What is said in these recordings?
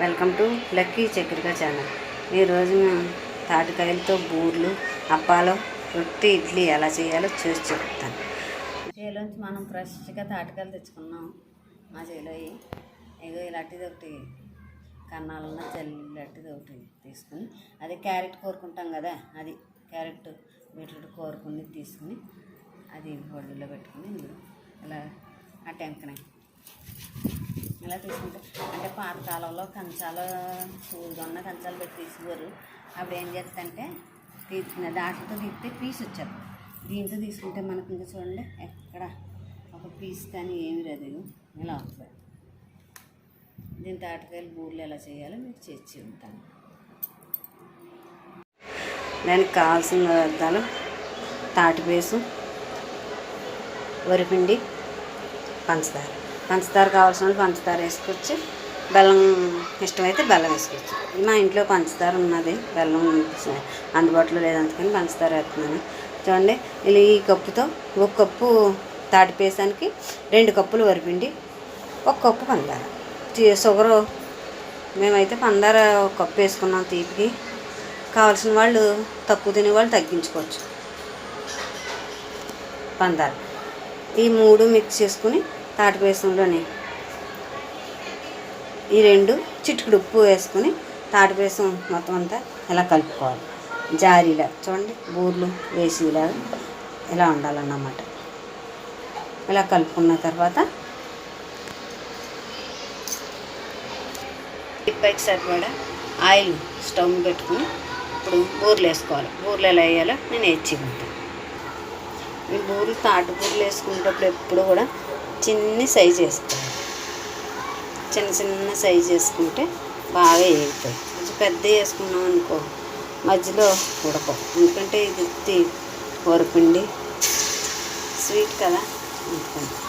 Welcome to lucky Chakrika channel. ఈరోజు మేము తాటికాయలతో బూర్లు అప్పాలు రొట్టి ఇడ్లీ ఎలా చేయాలో చూసి చెప్తాను. చేలోంచి మనం ఫ్రెష్గా తాటికాయలు తెచ్చుకున్నాం. మా చేలో ఏదో ఇలాంటిది ఒకటి కన్నాలన్న జల్లిలాంటిది ఒకటి తీసుకుని అదే క్యారెట్ కోరుకుంటాం కదా అది క్యారెట్ బీట్రూట్ కోరుకుని తీసుకుని అది బొడ్డులో పెట్టుకుని ఇందులో ఇలా ఆ టెంకనే ఇలా తీసుకుంటే అంటే పాత కాలంలో కంచాలు సూదున్న కంచాలు పెట్టి తీసేవారు అప్పుడు ఏం చేస్తుంటే తీసుకున్న దాటితో తీస్తే పీస్ వచ్చారు దీంతో తీసుకుంటే మనకి ఇంకా చూడండి ఎక్కడ ఒక పీస్ కానీ ఏమి లేదు. ఇలా వస్తుంది దీని తాటకాయలు బూర్లు ఎలా చేయాలో మీకు చేసి ఉంటాను. దానికి కావాల్సిన పదార్థాలు తాటిపేసు వరిపిండి పంచదార. పంచదార కావాల్సిన వాళ్ళు పంచదార వేసుకోవచ్చు బెల్లం ఇష్టమైతే బెల్లం వేసుకోవచ్చు. మా ఇంట్లో పంచదార ఉన్నది బెల్లం అందుబాటులో లేదందుకని పంచదార వేస్తున్నాను. చూడండి ఇలా ఈ కప్పుతో ఒక కప్పు తాటిపేసానికి రెండు కప్పులు వరిపిండి ఒక కప్పు పందార షుగరు మేమైతే పందార ఒక కప్పు వేసుకున్నాం తీపికి. కావాల్సిన వాళ్ళు తక్కువ తినే వాళ్ళు తగ్గించుకోవచ్చు పందార ఈ మూడు మిక్స్ చేసుకుని తాటిపేసంలోని ఈ రెండు చిటికుడు ఉప్పు వేసుకుని తాటిపేసం మొత్తం అంతా ఇలా కలుపుకోవాలి. జారీలా చూడండి బూర్లు వేసేలాగా ఇలా ఉండాలన్నమాట. ఇలా కలుపుకున్న తర్వాత ఇప్పటికి సరిపడా ఆయిల్ స్టవ్ పెట్టుకుని ఇప్పుడు బూర్లు వేసుకోవాలి. బూర్లు ఎలా వేయాలో నేను వేసి ఉంటాను ఈ బూరెలు తాటి బూరెలు వేసుకునేటప్పుడు ఎప్పుడు కూడా చిన్న సైజు వేసుకోవాలి చిన్న చిన్న సైజు వేసుకుంటే బాగా వేగుతాయి కొంచెం పెద్ద వేసుకున్నాం అనుకో మధ్యలో ఉడకవు. ఎందుకంటే ఇది తీ- వరపిండి స్వీట్ కదా. అందుకని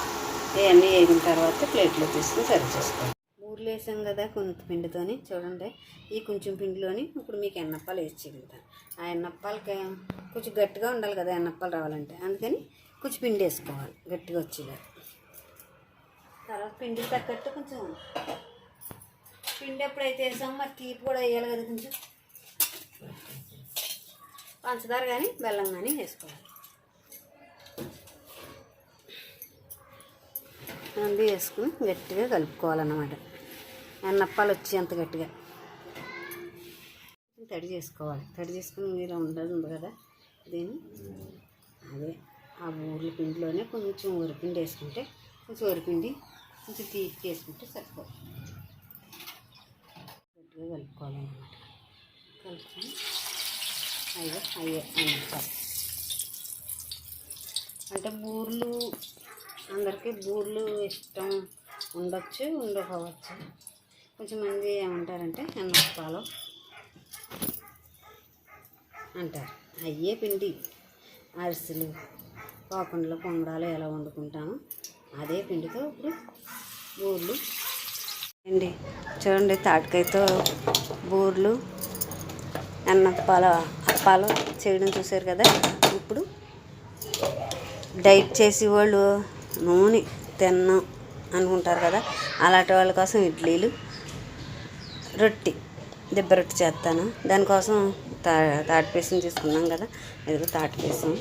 ఇవన్నీ వేగిన తర్వాత ప్లేట్లో తీసుకుని సర్వ్ చేసుకోవాలి. ఊర్లు వేసాం కదా కొంత పిండితోని చూడండి. ఈ కొంచెం పిండిలోని ఇప్పుడు మీకు ఎన్నప్పాలు వేసి చిగులుతాను ఆ ఎన్నప్పాలకి కొంచెం గట్టిగా ఉండాలి కదా ఎన్నప్పాలు రావాలంటే. అందుకని కొంచెం పిండి వేసుకోవాలి. గట్టిగా వచ్చేలాగా తర్వాత పిండి తగ్గట్టు కొంచెం పిండి ఎప్పుడైతే వేసామో మరి తీపి కూడా వేయాలి కదా కొంచెం. పంచదార కానీ బెల్లం కానీ వేసుకోవాలి. అంది వేసుకుని గట్టిగా కలుపుకోవాలన్నమాట. ఎన్నప్పాలు వచ్చేంత గట్టిగా. తడి చేసుకోవాలి. తడి చేసుకుని ఇలా ఉండదు ఉంది కదా. దీన్ని అదే ఆ ఊర్ల పిండిలోనే కొంచెం ఉరిపిండి వేసుకుంటే కొంచెం ఉరిపిండి కొంచెం తీపి చేసుకుంటే సరిపోతుంది. గట్టిగా కలుపుకోవాలన్నమాట. కలుపుకొని అయ్యో అయ్యో అన్నప్పాలు అంటే బూర్లు అందరికీ బూర్లు ఇష్టం ఉండొచ్చు ఉండకపోవచ్చు. కొంచెం మంది ఏమంటారంటే ఎన్నప్పాలు అంటారు. అయ్యే పిండి అరిసెలు పాకుండలు పొంగడాలు ఎలా వండుకుంటాము అదే పిండితో ఇప్పుడు బూర్లు. అండి చూడండి తాటికాయతో బూర్లు అన్న అప్పాలు చేయడం చూశారు కదా. ఇప్పుడు డైట్ చేసే వాళ్ళు నూనె తిన్నాం అనుకుంటారు కదా. అలాంటి వాళ్ళ కోసం ఇడ్లీలు రొట్టి దిబ్బ రొట్టి చేస్తాను. దానికోసం తా తాటిపేసం తీసుకున్నాం కదా. ఇదిగో తాటిపేసం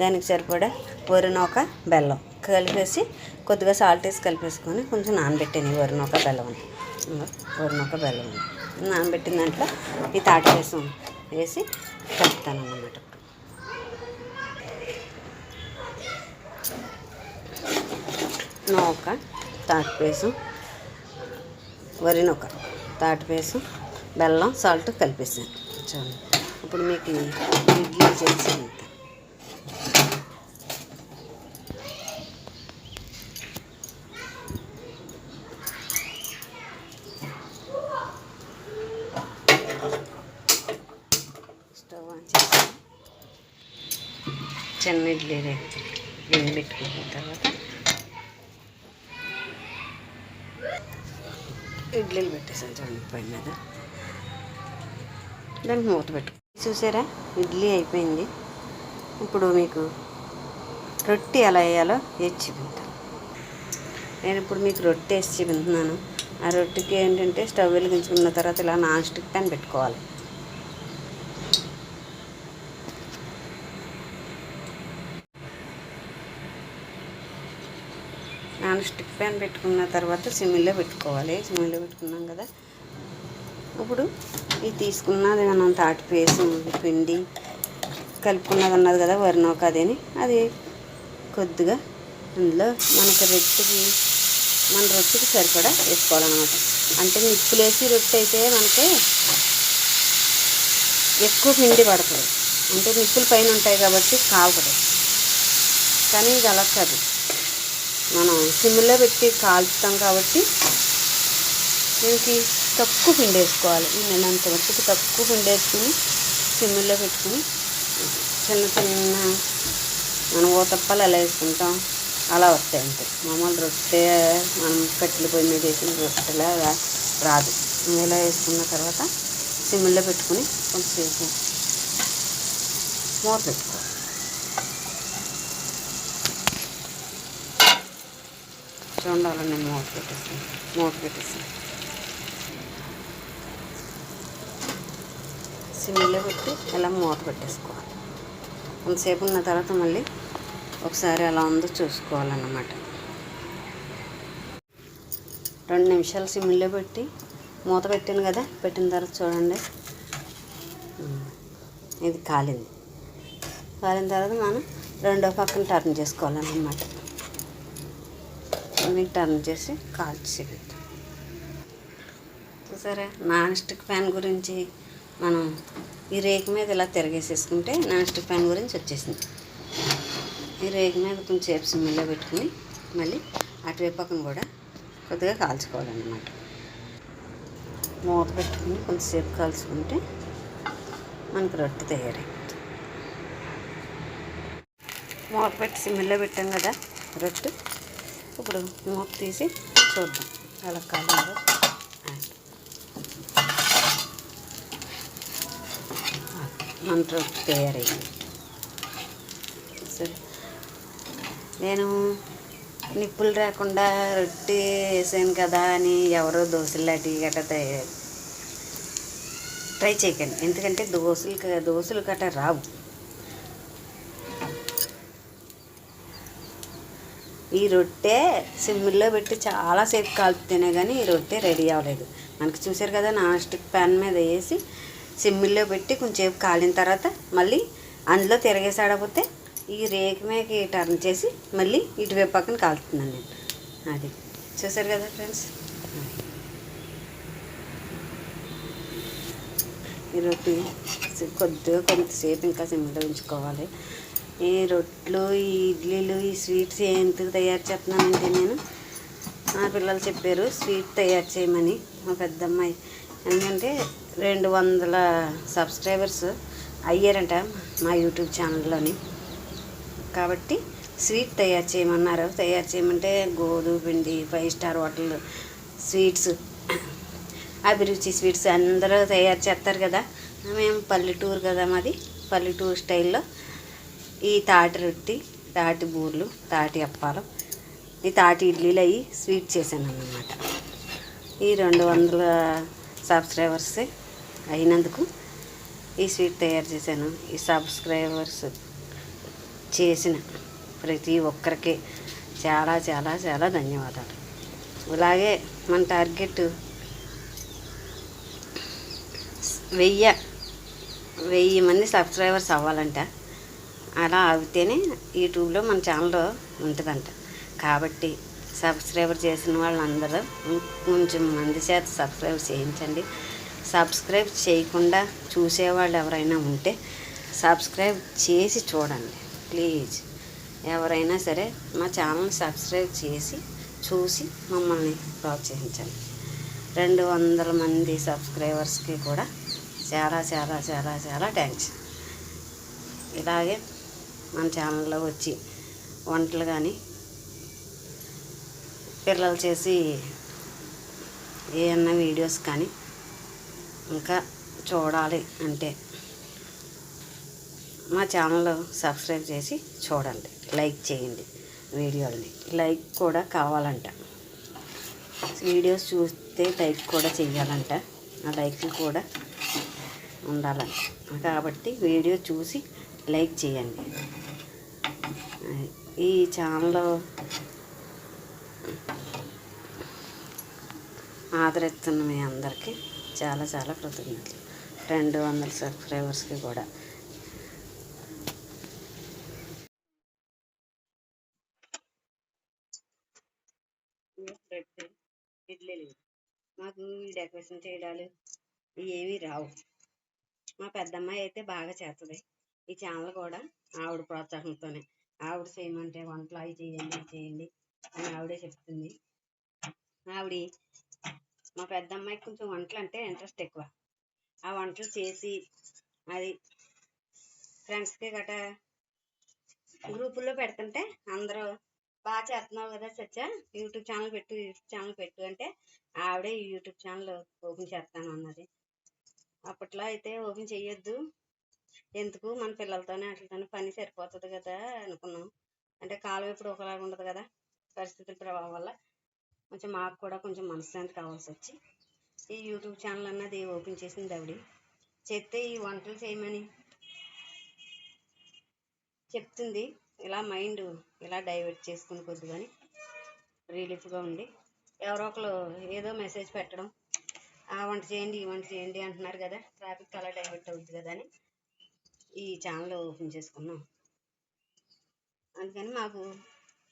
దానికి సరిపడా వరినొక బెల్లం. కలిపేసి కొద్దిగా సాల్ట్ వేసి కలిపేసుకొని కొంచెం నానబెట్టాను ఈ వరినొక బెల్లం వరినొక బెల్లం నానబెట్టిన దాంట్లో ఈ తాటిపేసం వేసి కలుపుతాను అన్నమాట నూక తాటిపేసు వరి నూక తాటిపేసు బెల్లం సాల్ట్ కలిపేసాను. చూడండి ఇప్పుడు మీకు ఇడ్లీ చేసి ఉంటా. స్టవ్ ఆన్ చేసి చిన్న ఇడ్లీ గిన్నె పెట్టుకున్న తర్వాత ఇడ్లీలు పెట్టేసాను చూడండి పై మీద. దానికి మూత పెట్టు. చూసారా? ఇడ్లీ అయిపోయింది. ఇప్పుడు మీకు రొట్టె ఎలా వేయాలో వేసి చూపించాను నేను ఇప్పుడు మీకు రొట్టె వేసి చూపిస్తున్నాను. ఆ రొట్టెకి ఏంటంటే స్టవ్ వెలిగించుకున్న తర్వాత ఇలా నాన్ స్టిక్ ప్యాన్ పెట్టుకోవాలి. నాన్ స్టిక్ ప్యాన్ పెట్టుకున్న తర్వాత సిమ్మిలో పెట్టుకోవాలి. సిమ్మిలో పెట్టుకున్నాం కదా. ఇప్పుడు ఇది తీసుకున్నది మనం తాటి పేసి పిండి కలుపుకున్నది ఉన్నది కదా వరినోక అదేని అది కొద్దిగా అందులో మనకి రొట్టెకి మన రొట్టెకి సరిపడా వేసుకోవాలన్నమాట. అంటే నిప్పులేసి రొట్టె అయితే మనకి ఎక్కువ పిండి పడుతుంది. అంటే నిప్పులు పైన ఉంటాయి కాబట్టి కాలుతుంది కానీ ఇది అలా కాదు. మనం సిమ్లో పెట్టి కాల్చుతాం కాబట్టి దీనికి తక్కువ పిండి వేసుకోవాలి. నేను అంత మట్టుకు తక్కువ పిండి వేసుకుని సిమ్లో పెట్టుకుని చిన్న చిన్న మనం ఊతప్పాలు ఎలా వేసుకుంటాం. అలా వస్తాయి అంతే. మామూలు రొట్టె మనం కట్టెల పొయ్యి మీద వేసిన రొట్టెలా రాదు. ఇలా వేసుకున్న తర్వాత సిమ్లో పెట్టుకుని కొంచెంసేపు మూత పెట్టుకోవాలి. చూడాలి నేను మూత పెట్టేస్తాను. మూత పెట్టేస్తాను. సిమ్లో పెట్టి ఇలా మూత పెట్టేసుకోవాలి. కొంతసేపు ఉన్న తర్వాత మళ్ళీ ఒకసారి ఎలా ఉందో చూసుకోవాలన్నమాట. రెండు నిమిషాలు సిమ్లో పెట్టి మూత పెట్టాను కదా పెట్టిన తర్వాత చూడండి. ఇది కాలింది. కాలిన తర్వాత మనం రెండో పక్కన టర్న్ చేసుకోవాలన్నమాట. అన్నీ టర్న్ చేసి కాల్చి సరే నాన్ స్టిక్ ప్యాన్ గురించి మనం ఈ రేకు మీద ఇలా తిరగేసేసుకుంటే నాన్ స్టిక్ ప్యాన్ గురించి వచ్చేసింది. ఈ రేకు మీద కొంచెం సేపు సిమ్మిలో పెట్టుకుని మళ్ళీ అటువైపు పక్కన కూడా కొద్దిగా కాల్చుకోవాలన్నమాట. మూత పెట్టుకుని కొంచెంసేపు కాల్చుకుంటే మనకు రొట్టె తయారైంది మూత పెట్టి సిమ్మిలో పెట్టాం కదా రొట్టె. ఇప్పుడు మూత తీసి చూద్దాం. అలా కాలంలో మన రొట్టె తయారైంది. సరే. నేను నిప్పులు రాకుండా రొట్టె వేసాను కదా అని ఎవరో దోశలు లాంటివి గట్రా తయారు ట్రై చేయకండి. ఎందుకంటే దోశలు దోశలు గట్రా రావు. ఈ రొట్టె సిమ్మిల్లో పెట్టి చాలాసేపు కాల్పితేనే కానీ ఈ రొట్టె రెడీ అవ్వలేదు. మనకి చూసారు కదా నాన్ స్టిక్ ప్యాన్ మీద వేసి సిమ్మిల్లో పెట్టి కొంచెంసేపు కాలిన తర్వాత మళ్ళీ అందులో తిరగేసాడపోతే ఈ రేకు మీదకి టర్న్ చేసి మళ్ళీ ఇటువైపు పక్కన కాలుతున్నాను నేను. అది చూసారు కదా ఫ్రెండ్స్? ఈ రొట్టె కొద్దిగా కొంతసేపు ఇంకా సిమ్లో ఉంచుకోవాలి. ఈ రొట్లు ఈ ఇడ్లీలు ఈ స్వీట్స్ ఎందుకు తయారు చేస్తున్నానంటే నేను మా పిల్లలు చెప్పారు స్వీట్ తయారు చేయమని మా పెద్దమ్మాయి. ఎందుకంటే రెండు వందల సబ్స్క్రైబర్స్ అయ్యారంట మా యూట్యూబ్ ఛానల్లోని. కాబట్టి స్వీట్ తయారు చేయమన్నారు. తయారు చేయమంటే గోధుమ పిండి ఫైవ్ స్టార్ హోటల్ స్వీట్స్ అభిరుచి స్వీట్స్ అందరూ తయారు చేస్తారు కదా. మేము పల్లెటూరు కదా మాది పల్లెటూరు స్టైల్లో ఈ తాటి రొట్టి తాటి బూర్లు తాటి అప్పాలు. ఈ తాటి ఇడ్లీలు అవి స్వీట్ చేశాను అన్నమాట ఈ రెండు వందల సబ్స్క్రైబర్స్ అయినందుకు ఈ స్వీట్ తయారు చేశాను. ఈ సబ్స్క్రైబర్స్ చేసిన ప్రతి ఒక్కరికి చాలా చాలా చాలా ధన్యవాదాలు. ఇలాగే మన టార్గెట్ వెయ్యి వెయ్యి మంది సబ్స్క్రైబర్స్ అవ్వాలంట. అలా ఆగితేనే యూట్యూబ్లో మన ఛానల్లో ఉంటుందంట. కాబట్టి సబ్స్క్రైబర్ చేసిన వాళ్ళందరూ కొంచెం మంది చేత సబ్స్క్రైబ్ చేయించండి. సబ్స్క్రైబ్ చేయకుండా చూసేవాళ్ళు ఎవరైనా ఉంటే సబ్స్క్రైబ్ చేసి చూడండి. ప్లీజ్. ఎవరైనా సరే మా ఛానల్ని సబ్స్క్రైబ్ చేసి చూసి మమ్మల్ని ప్రోత్సహించండి. రెండు వందల మంది సబ్స్క్రైబర్స్కి కూడా చాలా చాలా చాలా చాలా థ్యాంక్స్. ఇలాగే మన ఛానల్లో వచ్చి వంటలు కానీ పిల్లలు చేసి ఏమన్నా వీడియోస్ కానీ ఇంకా చూడాలి అంటే మా ఛానల్ సబ్స్క్రైబ్ చేసి చూడండి లైక్ చేయండి వీడియోలని లైక్ కూడా కావాలంట. వీడియోస్ చూస్తే లైక్ కూడా చేయాలంట. ఆ లైక్లు కూడా ఉండాలంట. కాబట్టి వీడియో చూసి లైక్ చేయండి. ఈ ఛానల్ ఆదరిస్తున్న మీ అందరికీ చాలా చాలా కృతజ్ఞతలు. రెండు వందల సబ్స్క్రైబర్స్కి కూడా. మాకు ఈ డెకరేషన్ చేయడాలు ఏమీ రావు. మా పెద్దమ్మాయి అయితే బాగా చేస్తుంది. ఈ ఛానల్ కూడా ఆవిడ ప్రోత్సాహంతోనే. ఆవిడ చేయమంటే వంటలు అవి చేయండి చేయండి అని ఆవిడే చెప్తుంది. ఆవిడ మా పెద్దమ్మాయికి కొంచెం వంటలు అంటే ఇంట్రెస్ట్ ఎక్కువ. ఆ వంటలు చేసి అది ఫ్రెండ్స్కి గట గ్రూపుల్లో పెడుతుంటే అందరూ బాగా చేస్తున్నావు కదా సచ్చా యూట్యూబ్ ఛానల్ పెట్టు యూట్యూబ్ ఛానల్ పెట్టు అంటే ఆవిడే యూట్యూబ్ ఛానల్ ఓపెన్ చేస్తాను అన్నది అప్పట్లో అయితే ఓపెన్ చేయొద్దు. ఎందుకు మన పిల్లలతోనే వాటితోనే పని సరిపోతుంది కదా అనుకున్నాం. అంటే కాలం ఎప్పుడు ఒకలాగా ఉండదు కదా పరిస్థితుల ప్రభావం వల్ల. కొంచెం మాకు కూడా కొంచెం మనశ్శాంతి కావాల్సి వచ్చి ఈ యూట్యూబ్ ఛానల్ అన్నది ఓపెన్ చేసింది ఆవిడ. చెప్తే ఈ వంటలు చేయమని చెప్తుంది. ఇలా మైండ్ ఇలా డైవర్ట్ చేసుకుని కొద్దిగాని రిలీఫ్గా ఉండి ఎవరో ఒకరు ఏదో మెసేజ్ పెట్టడం ఆ వంట చేయండి ఈ వంట చేయండి అంటున్నారు కదా ట్రాఫిక్ అలా డైవర్ట్ అవుతుంది కదా అని. ఈ ఛానల్ ఓపెన్ చేసుకున్నాం. అందుకని మాకు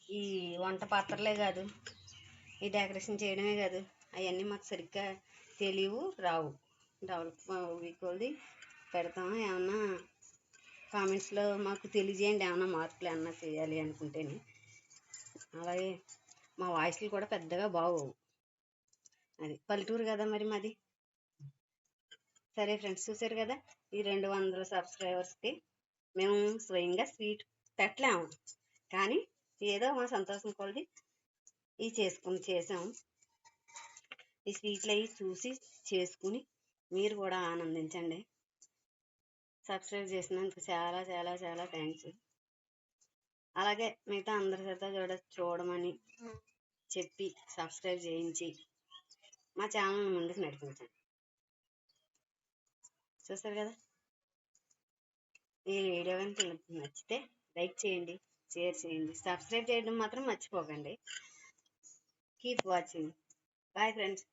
ఈ వంట పాత్రలే కాదు ఈ డెకరేషన్ చేయడమే కాదు అవన్నీ మాకు సరిగ్గా తెలియవు రావు. డెవలప్ వీక్ది పెడతాం ఏమన్నా కామెంట్స్లో మాకు తెలియజేయండి ఏమన్నా మార్పులు ఏమన్నా చేయాలి అనుకుంటేనే. అలాగే మా వాయిస్లు కూడా పెద్దగా బాగోవు. అది పల్లెటూరు కదా మరి మాది. సరే ఫ్రెండ్స్ చూసారు కదా? ఈ రెండు వందల సబ్స్క్రైబర్స్కి మేము స్వయంగా స్వీట్ పెట్టలేము. కానీ ఏదో మా సంతోషం కొలది ఇవి చేసుకుని చేసాం. ఈ స్వీట్లు అవి చూసి చేసుకుని మీరు కూడా ఆనందించండి. సబ్స్క్రైబ్ చేసినందుకు చాలా చాలా చాలా థ్యాంక్స్. అలాగే మిగతా అందరి చేత చూడ చూడమని చెప్పి సబ్స్క్రైబ్ చేయించి మా ఛానల్ ముందుకు నడిపించండి. చూస్తారు కదా? ఈ వీడియో కనుక నచ్చితే లైక్ చేయండి షేర్ చేయండి సబ్స్క్రైబ్ చేయడం మాత్రం మర్చిపోకండి. Keep watching. Bye friends.